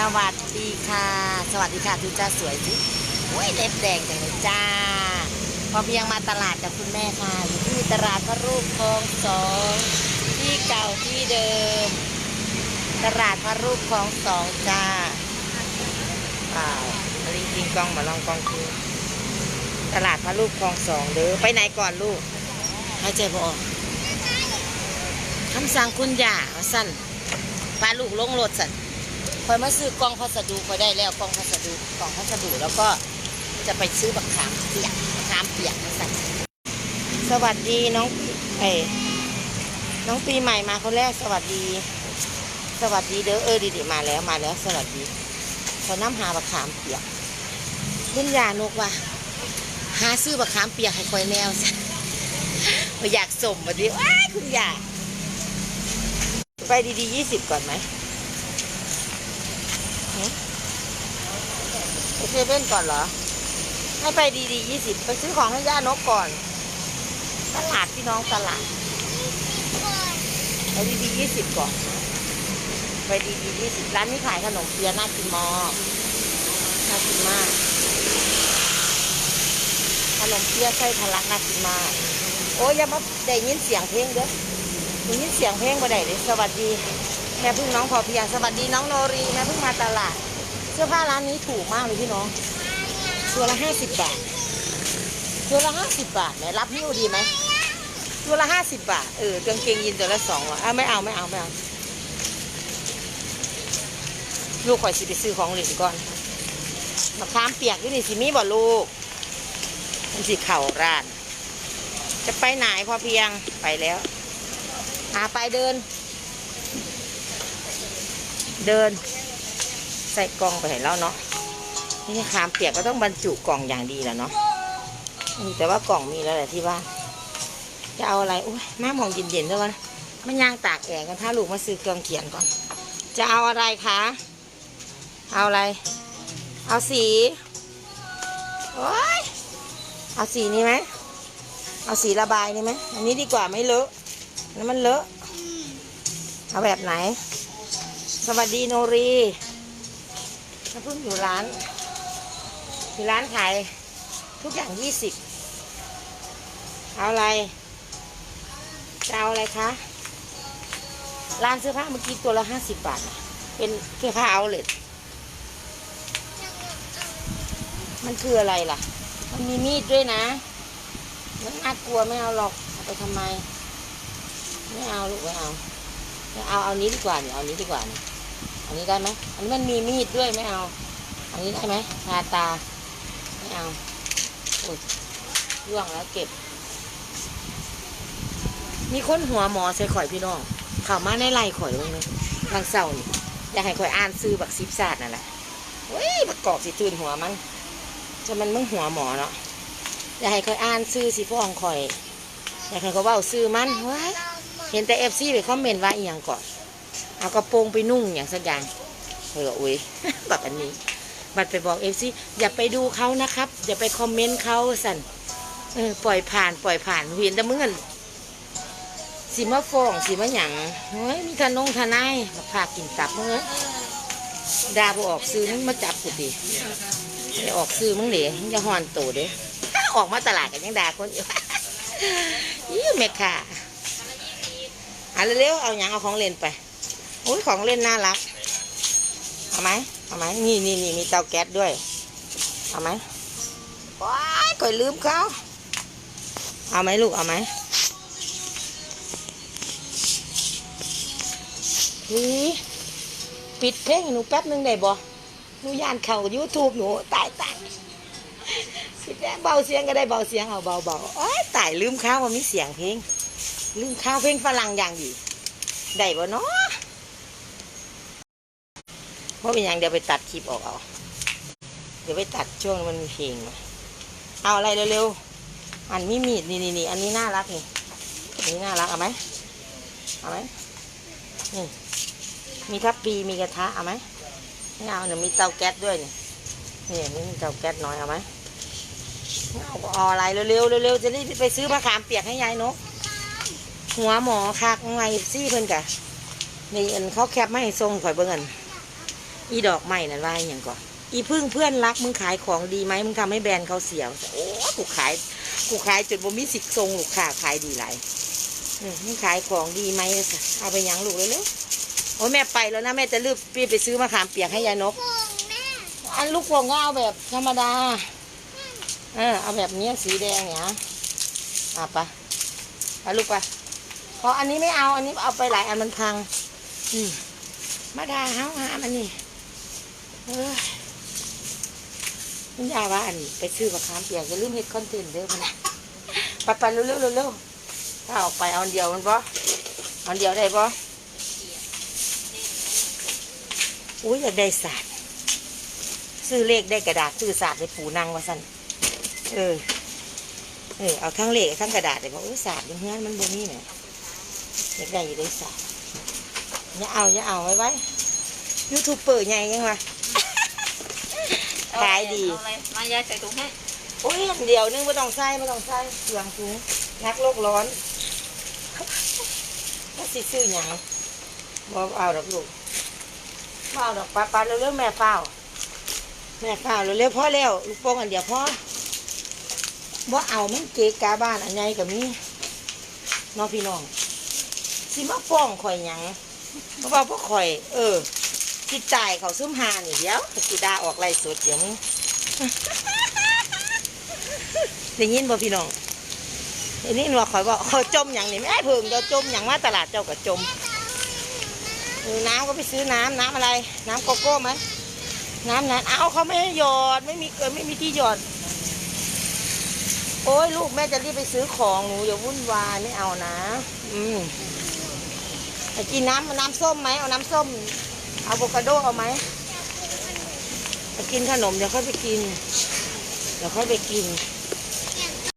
สวัสดีค่ะ สวัสดีค่ะทุกจ้าสวยสิโอ้ยเล็บแดงจังเลยจ้า พอเพียงมาตลาดกับคุณแม่ค่ะ อยู่ที่ตลาดพระรูปคลองสองที่เก่าที่เดิม ตลาดพระรูปคลองสองจ้าว้าวมาลิงกิงกล้องมาลองกล้องคือตลาดพระรูปคลองสองเด้อไปไหนก่อนลูกหายใจบ่ออกคำสั่งคุณย่าว่าสั้นพาลูกลงรถสั่น คอยมาซื้อกล่องพัสดุคอยได้แล้วกล่องพัสดุกล่องพัสดุแล้วก็จะไปซื้อบักขามเปียกขามเปียกมาสั่สวัสดีน้องเอยน้องปีใหม่มาคนแรกสวัสดี สวัสดีเด้อเออดีๆมาแล้วมาแล้ว สวัสดีเขาน้ำหาบักขามเปียกคุณยานกว่าหาซื้อบักขามเปียกให้คอยแนวซะอยากสมบัดนี้ว้ายคุณยาไปดีๆยี่สิบก่อนไหม ไป เซเว่นก่อนเหรอ ให้ไปดีๆยี่สิบไปซื้อของให้ย่านกก่อน ตลาดพี่น้องตลาดไปดีๆยี่สิบก่อน ไปดีๆยี่สิบร้านนี้ขายขนมเปี๊ยะน่ากินมากน่ากินมาก ขนมเปี๊ยะไส้ทะลักน่ากินมาก โอ้ยอย่ามาได้ยินเสียงเพลงเด้อได้ยินเสียงเพลงบ่ได้เลยสวัสดีแม่พึ่งน้องพอเพียงสวัสดีน้องโนรีแม่พึ่งมาตลาด เสื้อผ้าร้านนี้ถูกมากเลยพี่น้องตัวละห้าสิบบาทตัวละห้าสิบบาทไหนรับนิ้วดีไหมตัวละห้าสิบบาท เออกางเกงยีนตัวละสองอะไม่เอาไม่เอาไม่เอา ลูกข่อยสิไปซื้อของเหลินก่อนมะขามเปียกอยู่นี่สิมีบ่ลูก มันสิเข่าร้าน จะไปไหนพอเพียงไปแล้วอาไปเดิน เดิน ใส่กล่องไปให้แล้วเนาะนี่ขามเปียกก็ต้องบรรจุกล่องอย่างดีแหละเนาะแต่ว่ากล่องมีแล้วแหละที่บ้านจะเอาอะไรอุ้ยแม่มองเย็นๆด้วยวะมันย่างตากแอร์กันถ้าลูกมาซื้อเครื่องเขียนก่อน จะเอาอะไรคะ เอาอะไร เอาสีโอ้ยเอาสีนี้ไหมเอาสีระบายนี่ไหมอันนี้ดีกว่าไม่เลอะแล้วมันเลอะเอาแบบไหน สวัสดีโนรี น้ำพึ่งอยู่ร้านอยู่ร้านขายทุกอย่างยี่สิบเอาอะไรจะเอาอะไรคะร้านเสื้อผ้าเมื่อกี้ตัวละห้าสิบบาท เป็นเสื้อผ้าเอาเลทมันคืออะไรล่ะ มันมีมีดด้วยนะ มันน่ากลัวไม่เอาหรอกเอาไปทำไม ไม่เอาลูกไม่เอา เอาเอานี้ดีกว่าเนี่ยเอานี้ดีกว่าเนี่ย นนี้ได้ไหมอันนี้มันมีมีดด้วยไม่เอา อันนี้ได้ไหมทาตา ไม่เอาอุ้ยร่วงแล้วเก็บ มีคนหัวหมอใส่ข่อยพี่น้องเข้ามาในไล่ข่อยลงเลยบางเสาร์นี่อยากให้ข่อยอ่านซื้อบักซิบซาดนั่นแหละเว้ยบักกอกสิตื่นหัวมันจะมันมึงหัวหมอเนาะอยากให้ข่อยอ่านซื้อสิพ่องข่อยอยากให้เขาว่าซื้อมันเว้ยเห็นแต่เอฟซีไปคอมเมนต์ว่าอีหยังก่อน เอากระโปรงไปนุ่งอย่างสักอย่างเอออุ้ยแบบอันนี้ บัดไปบอกเอฟซีอย่าไปดูเขานะครับ อย่าไปคอมเมนต์เขาสั่นเออปล่อยผ่านปล่อยผ่านเห็นแต่เมื่อนสีมะฟองสีมะหยังเฮ้ยมีทนงทนายมาพากินตับมึงเอ้ยดาบออกซื้อมึงมาจับกูดิอย่าออกซื้อมึงเดี๋ยอย่าหอนโตเด้ออกมาตลาดกันยังด่าคนอยู่ยี่แม่ค่ะอะเร็วๆเอาหยังเอาของเล่นไป อ้ยของเล่นน่ารัก เอาไหมเอาไหมนี่นี่นี่มีเตาแก๊สด้วย เอาไหมว้ายก่อยลืมเขาเอาไหมลูก เอาไหมฮีปิดเพลงหนูแป๊บนึงได้บ่หนูย่านเข่า YouTube หนูตายตายปิดแเบาเสียงก็ได้เบาเสียงเอาเบาเบาโอ้ยตายลืมข้าวว่ามีเสียงเพลง ลืมข้าวเพลงฝรั่งอย่างดีได้บ่เนาะ ว่าเป็นหยังเดี๋ยวไปตัดคลิปออกเอาเดี๋ยวไปตัดช่วงมันมีเพลงเอาอะไรเร็วๆอันมีมีดนี่นี่นี่อันนี้น่ารักนี่อันนี้น่ารักเอาไหมเอาไหมนี่มีทับปีมีกระทะเอาไหมไม่เอาเดี๋ยวมีเตาแก๊สด้วยนี่นี่นี่มีเตาแก๊สน้อยเอาไหมเอาเอาอะไรเร็วๆเร็วๆจะรีบไปซื้อมะขามเปียกให้ยายนกหัวหมอคักไงซี่เพิ่นกะนี่อันเขาแคปมาให้ทรงข่อยเบิ่งอัน อีดอกไม้นั่นว่าอย่างก่อนอีพึ่งเพื่อนรักมึงขายของดีไหมมึงทำให้แบรนด์เขาเสียโอ้กูขายกูขายจนบ่มีสิทธิ์ทรงลูกค้าขายดีหลายอืมมึงขายของดีไหมเอาไปยังลูกเลยเร็วๆโอ้แม่ไปแล้วนะแม่จะรีบไปซื้อมะขามเปียกให้ยายนกอันลูกโป่งก็เอาแบบธรรมดาเออเอาแบบเนี้ยสีแดงเนี่ยอะปะไปลูกไปเพราะอันนี้ไม่เอาอันนี้เอาไปหลายอันมันพัง อืมมาดาเฮาหามันนี่ มันยาว่าอันไปซื้อมะขามเปียกจะลืมเฮ็ดคอนเทนต์เด้อมันนะไปไปเร็วเร็วๆเร็วถ้าออกไปเอาเดียวมันบ่เอาเดียวได้บ่อุ้ยอยากได้ศาสตร์ซื้อเลขได้กระดาษซื้อศาสตร์ในปูนังว่าสั่นเออเออเอาทั้งเลขทั้งกระดาษเลยบอกเออศาสตร์ยู่เฮือนมันบนนี่เนี่ยอยากได้อยู่ได้ศาสตร์อย่าเอาอย่าเอาไว้ไว้ยูทูบเปิดไงยังวะ ขายดี เออะไรมายายใส่ถุงให้โอ้ยอันเดียวนึงไม่ต้องใส่ไม่ต้องใส่เปลืองถุงนักโลกร้อนก็สิซื้อหยังบอเอาดอกลูกบ่เอาดอกปลาปลาเร็วๆแม่เฝ้าแม่เฝ้าเร็วๆพ่อแล้วลูกโป่งอันเดียวพ่อบ่เอามันเกะกาบ้านอันใหญ่กับนี้น้องพี่น้องสิมาฟ้องข่อยหยังเพราะว่าพวกข่อย เออ จิตใจายเขาซุ่มหานี่เดี๋ยวสิดาออกไรสดเดี๋ยวมึงได้ยินบ่พี่น้องได้ยินว่าข่อยบอกข่อยจมอย่างนี้ไม่ได้เพิ่งเจ้าจมอย่างว่าตลาดเจ้าก็จมน้ำก็ไปซื้อน้ำน้ำอะไร น้ำโกโก้ไหมน้ำนั้นเอาเขาไม่ให้หยอดไม่มีเกินไม่มีที่หยอด โอ้ยลูกแม่จะรีบไปซื้อของหนูอย่าวุ่นวายไม่เอานะ อืมไปกินน้ำน้ำส้มไหมเอาน้ำส้ม อะโวคาโดเอาไหมไปกินขนมเดี๋ยวค่อยไปกิน เดี๋ยวค่อยไปกิน